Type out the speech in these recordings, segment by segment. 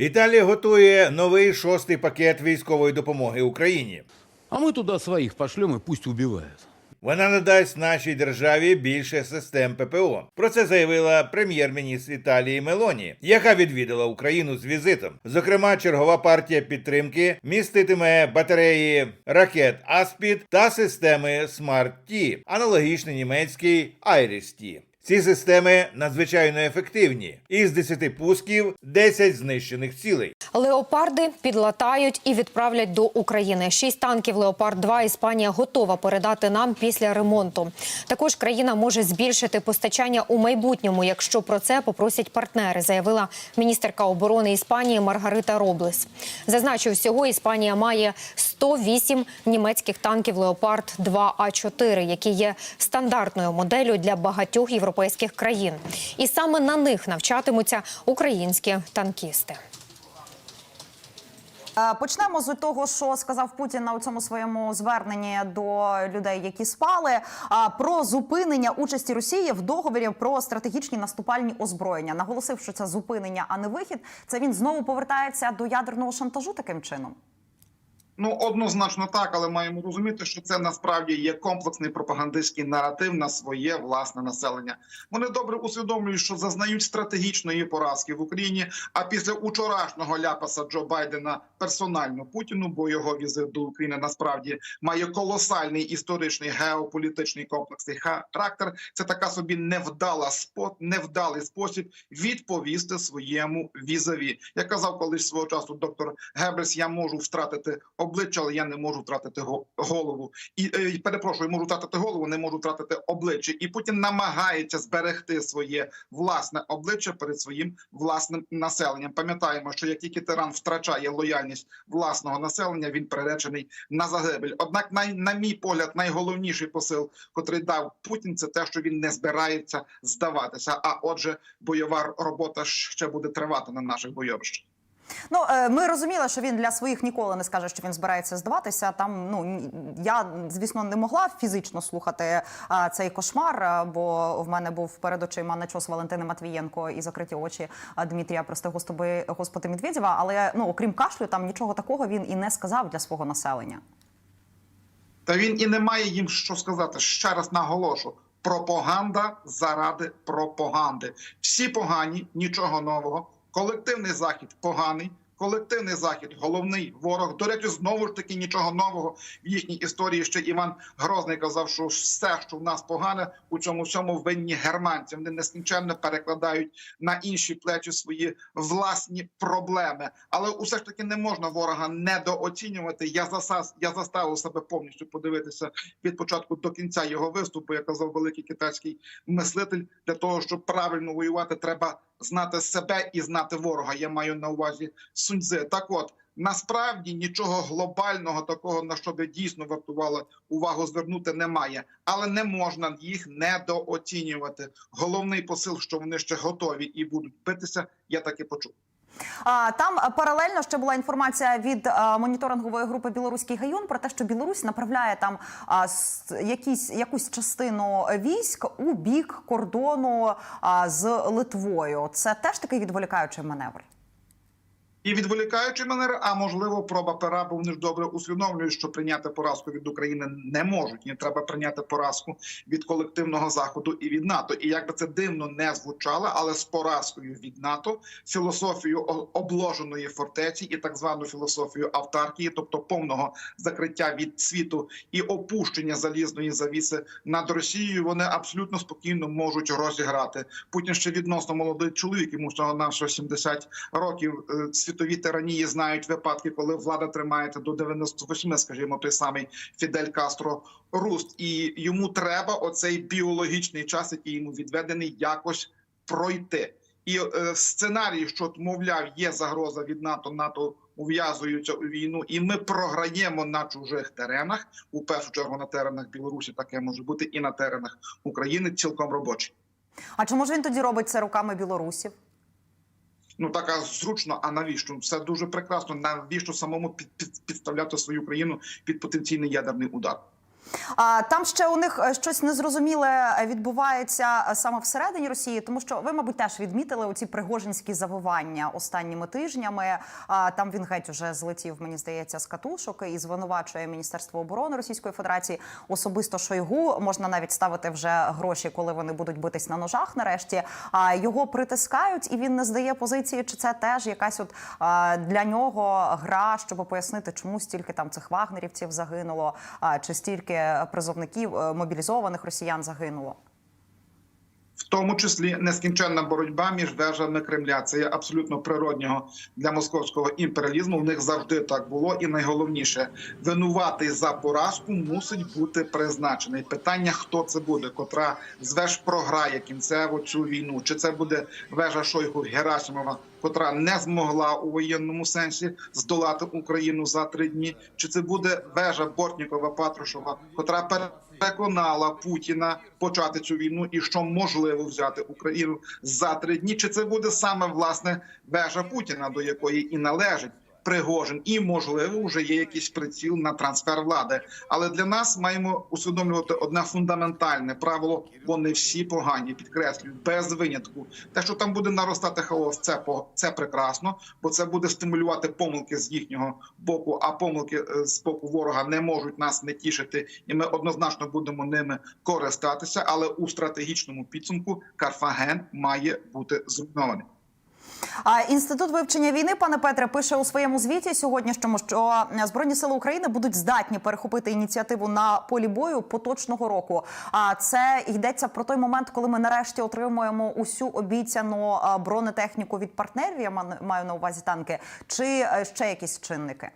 Італія готує новий шостий пакет військової допомоги Україні. А мы туда своих пошлем и пусть убивают. Вона надасть нашій державі більше систем ППО. Про це заявила прем'єр-міністр Італії Мелоні, яка відвідала Україну з візитом. Зокрема, чергова партія підтримки міститиме батареї ракет Аспід та системи Смарт Ті, аналогічний німецький Айріс Ті. Ці системи надзвичайно ефективні. Із 10 пусків 10 знищених цілей. Леопарди підлатають і відправлять до України. Шість танків Леопард 2 Іспанія готова передати нам після ремонту. Також країна може збільшити постачання у майбутньому, якщо про це попросять партнери, заявила міністерка оборони Іспанії Маргарита Роблес. Зазначу, всього Іспанія має 108 німецьких танків Леопард 2 А 4 які є стандартною моделлю для багатьох європейських країн. І саме на них навчатимуться українські танкісти. Е, Почнемо з того, що сказав Путін на цьому своєму зверненні до людей, які спали, а, про зупинення участі Росії в договорі про стратегічні наступальні озброєння. Наголосив, що це зупинення, а не вихід. Це він знову повертається до ядерного шантажу таким чином. Ну однозначно так, але маємо розуміти, що це насправді є комплексний пропагандистський наратив на своє власне населення. Вони добре усвідомлюють, що зазнають стратегічної поразки в Україні. А після учорашнього ляпаса Джо Байдена персонально Путіну, бо його візит до України насправді має колосальний історичний геополітичний комплексний характер. Це така собі невдала спот, невдалий спосіб відповісти своєму візаві. Я казав колись свого часу доктор Геббельс, я можу втратити обличчя, але я не можу втратити го- голову. І е, перепрошую, можу втратити голову, не можу втратити обличчя. І Путін намагається зберегти своє власне обличчя перед своїм власним населенням. Пам'ятаємо, що як тільки тиран втрачає лояльність власного населення, він приречений на загибель. Однак, най, на мій погляд, найголовніший посил, котрий дав Путін, це те, що він не збирається здаватися. А отже, бойова робота ще буде тривати на наших бойовищах. Ну е, ми розуміли, що він для своїх ніколи не скаже, що він збирається здаватися. Там ну я звісно не могла фізично слухати а, цей кошмар, бо в мене був перед очима начос Валентини Матвієнко і закриті очі Дмитрія, прости господи, господи Медведєва. Але ну окрім кашлю, там нічого такого він і не сказав для свого населення. Та він і не має їм що сказати. Ще раз наголошу: пропаганда заради пропаганди. Всі погані, нічого нового. Колективний захід поганий. Колективний захід, головний ворог. До речі, знову ж таки нічого нового в їхній історії. Ще Іван Грозний казав, що все, що в нас погане, у цьому всьому винні германці. Вони нескінченно перекладають на інші плечі свої власні проблеми. Але усе ж таки не можна ворога недооцінювати. Я засас, я заставив себе повністю подивитися від початку до кінця його виступу. Як казав великий китайський мислитель, для того, щоб правильно воювати, треба знати себе і знати ворога. Я маю на увазі суньзи. Так, от насправді нічого глобального такого, на що би дійсно вартувало увагу звернути, немає, але не можна їх недооцінювати. Головний посил, що вони ще готові і будуть битися, я таки почув. Там паралельно ще була інформація від моніторингової групи Білоруський гайон про те, що Білорусь направляє там якісь якусь частину військ у бік кордону з Литвою. Це теж такий відволікаючий маневр. І відволікаючи манер, а можливо, проба пера, бо вони ж добре усвідомлюють, що прийняти поразку від України не можуть. Їм треба прийняти поразку від колективного заходу і від НАТО. І як би це дивно не звучало, але з поразкою від НАТО, філософію обложеної фортеці і так звану філософію автаркії, тобто повного закриття від світу і опущення залізної завіси над Росією, вони абсолютно спокійно можуть розіграти. Путін ще відносно молодий чоловік, йому всього нашого 70 років. Світові тиранії знають випадки, коли влада тримається до 98, скажімо, той самий Фідель Кастро Руст, і йому треба оцей біологічний час, який йому відведений, якось пройти. І е, сценарій, що мовляв, є загроза від НАТО, НАТО ув'язуються у війну, і ми програємо на чужих теренах. У першу чергу на теренах Білорусі таке може бути, і на теренах України цілком робочий. А чому ж він тоді робить це руками білорусів? Ну така зручно. А навіщо? Все дуже прекрасно. Навіщо самому під, під, підставляти свою країну під потенційний ядерний удар? Там ще у них е, щось незрозуміле е, відбувається е, саме всередині Росії, тому що ви, мабуть, теж відмітили оці пригожинські завивання останніми тижнями. Там він геть уже злетів, мені здається, з катушок і звинувачує Міністерство оборони Російської Федерації. Особисто Шойгу можна навіть ставити вже гроші, коли вони будуть битись на ножах. Нарешті а його притискають, і він не здає позиції. Чи це теж якась от для нього гра, щоб пояснити, чому стільки там цих вагнерівців загинуло, чи стільки призовників е, мобілізованих росіян загинуло? В тому числі нескінченна боротьба між вежами Кремля. Це є абсолютно природнього для московського імперіалізму. В них завжди так було, і найголовніше винуватий за поразку мусить бути призначений. Питання, хто це буде, котра з веж програє кінцево цю війну, чи це буде вежа Шойгу Герасимова, котра не змогла у воєнному сенсі здолати Україну за три дні, чи це буде вежа Бортнікова Патрушева, котра переконала Путіна почати цю війну і що можливо взяти Україну за три дні. Чи це буде саме власне вежа Путіна, до якої і належить Пригожин, і можливо вже є якийсь приціл на трансфер влади. Але для нас маємо усвідомлювати одне фундаментальне правило: вони всі погані, підкреслюю, без винятку. Те, що там буде наростати хаос, це по це прекрасно, бо це буде стимулювати помилки з їхнього боку. А помилки е, з боку ворога не можуть нас не тішити, і ми однозначно будемо ними користатися. Але у стратегічному підсумку Карфаген має бути зруйнований. А інститут вивчення війни, пане Петре, пише у своєму звіті сьогоднішньому, що збройні сили України будуть здатні перехопити ініціативу на полі бою поточного року. А це йдеться про той момент, коли ми нарешті отримуємо усю обіцяну бронетехніку від партнерів. Я ма- маю на увазі танки, чи е, ще якісь чинники.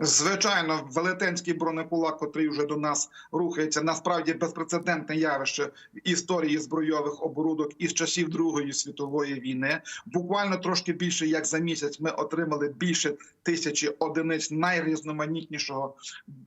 Звичайно, велетенський бронекулак, котрий вже до нас рухається, насправді безпрецедентне явище в історії збройових оборудок із часів Другої світової війни. Буквально трошки більше як за місяць ми отримали більше тисячі одиниць найрізноманітнішого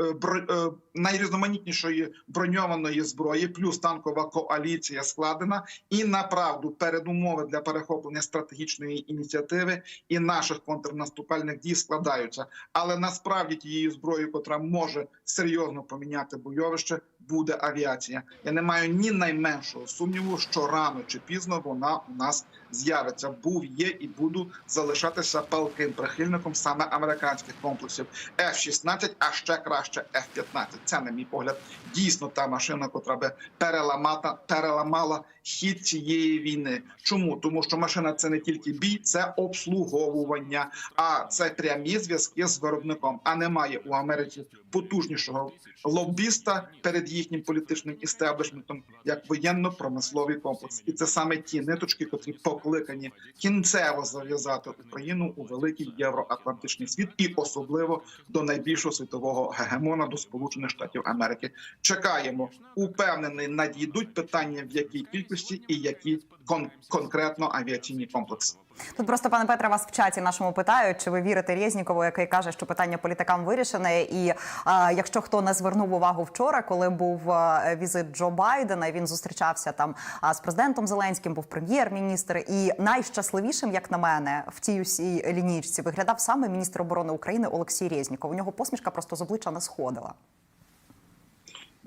е, е, найрізноманітнішої броньованої зброї, плюс танкова коаліція складена. І направду передумови для перехоплення стратегічної ініціативи і наших контрнаступальних дій складаються. Але насправді тією зброєю, котра може серйозно поміняти бойовище, буде авіація. Я не маю ні найменшого сумніву, що рано чи пізно вона у нас з'явиться. Був, є і буду залишатися палким прихильником саме американських комплексів F-16, а ще краще F-15. Це, на мій погляд, дійсно та машина, котра би переламата переламала хід цієї війни. Чому тому, що машина це не тільки бій, це обслуговування, а це прямі зв'язки з виробником. А немає у Америці потужнішого лобіста перед їхнім політичним істеблішментом, як воєнно-промисловий комплекс, і це саме ті ниточки, котрі покликані кінцево зав'язати Україну у великий євроатлантичний світ, і особливо до найбільшого світового гегемона до Сполучених Штатів Америки. Чекаємо, упевнений, надійдуть питання в якій кількості і які кон- конкретно авіаційні комплекси. Тут просто пане Петре, вас в чаті нашому питають, чи ви вірите Резнікову, який каже, що питання політикам вирішене. І а, якщо хто не звернув увагу вчора, коли був а, візит Джо Байдена, він зустрічався там а, з президентом Зеленським, був прем'єр-міністр. І найщасливішим, як на мене, в цій усій лінійці виглядав саме міністр оборони України Олексій Резніков. У нього посмішка просто з обличчя не сходила.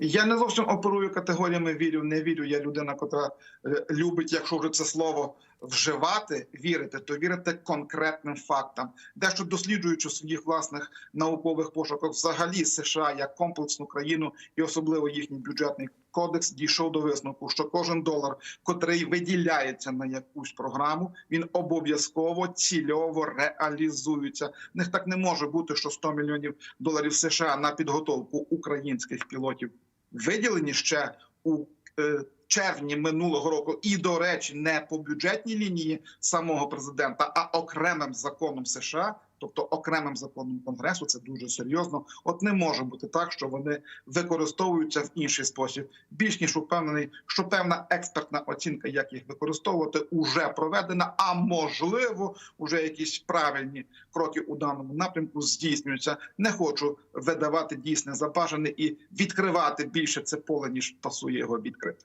Я не зовсім оперую категоріями вірю, не вірю. Я людина, котра е, любить, якщо вже це слово вживати, вірити, то вірити конкретним фактам. Дещо досліджуючи в своїх власних наукових пошуках, взагалі США як комплексну країну і особливо їхній бюджетний кодекс дійшов до висновку, що кожен долар, котрий виділяється на якусь програму, він обов'язково цільово реалізується. В них так не може бути, що 100 мільйонів доларів США на підготовку українських пілотів виділені ще у е, червні минулого року, і до речі, не по бюджетній лінії самого президента, а окремим законом США. Тобто окремим законом конгресу це дуже серйозно. От не може бути так, що вони використовуються в інший спосіб. Більш ніж упевнений, що певна експертна оцінка, як їх використовувати, уже проведена. А можливо, уже якісь правильні кроки у даному напрямку здійснюються. Не хочу видавати дійсне забажане і відкривати більше це поле ніж пасує його відкрити.